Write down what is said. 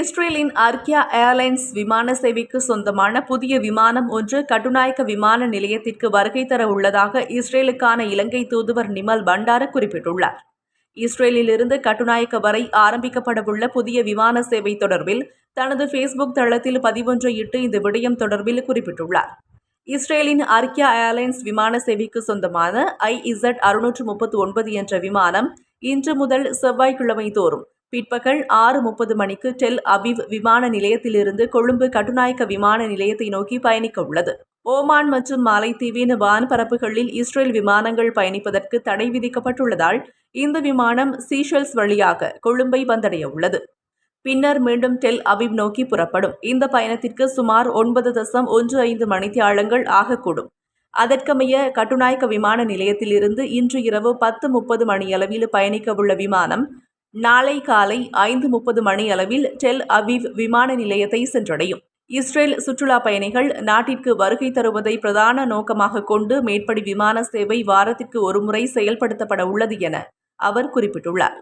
இஸ்ரேலின் அர்கியா ஏர்லைன்ஸ் விமான சேவைக்கு சொந்தமான புதிய விமானம் ஒன்று கட்டுநாயக்க விமான நிலையத்திற்கு வருகை தர உள்ளதாக இஸ்ரேலுக்கான இலங்கை தூதுவர் நிமல் பண்டார குறிப்பிட்டுள்ளார். இஸ்ரேலிலிருந்து கட்டுநாயக்க வரை ஆரம்பிக்கப்படவுள்ள புதிய விமான சேவை தொடர்பில் தனது ஃபேஸ்புக் தளத்தில் பதிவொன்றை இட்டு இந்த விடயம் தொடர்பில் குறிப்பிட்டுள்ளார். இஸ்ரேலின் அர்கியா ஏர்லைன்ஸ் விமான சேவைக்கு சொந்தமான ஐஇசட் அறுநூற்று முப்பத்தி ஒன்பது என்ற விமானம் இன்று முதல் செவ்வாய்க்கிழமை தோறும் பிற்பகல் ஆறு முப்பது மணிக்கு டெல் அபிவ் விமான நிலையத்திலிருந்து கொழும்பு கட்டுநாயக்க விமான நிலையத்தை நோக்கி பயணிக்க உள்ளது. ஓமான் மற்றும் மாலைத்தீவின் வான்பரப்புகளில் இஸ்ரேல் விமானங்கள் பயணிப்பதற்கு தடை விதிக்கப்பட்டுள்ளதால் இந்த விமானம் சீஷல்ஸ் வழியாக கொழும்பை வந்தடைய உள்ளது. பின்னர் மீண்டும் டெல் அபிப் நோக்கி புறப்படும். இந்த பயணத்திற்கு சுமார் ஒன்பது தசம் ஒன்று ஐந்து மணித்தியாலங்கள் ஆகக்கூடும். அதற்கமைய கட்டுநாயக்க விமான நிலையத்திலிருந்து இன்று இரவு பத்து முப்பது மணியளவில் பயணிக்கவுள்ள விமானம் நாளை காலை ஐந்து முப்பது மணி அளவில் டெல் அவிவ் விமான நிலையத்தை சென்றடையும். இஸ்ரேல் சுற்றுலா பயணிகள் நாட்டிற்கு வருகை தருவதை பிரதான நோக்கமாக கொண்டு மேற்படி விமான சேவை வாரத்திற்கு ஒருமுறை செயல்படுத்தப்பட உள்ளது என அவர் குறிப்பிட்டுள்ளார்.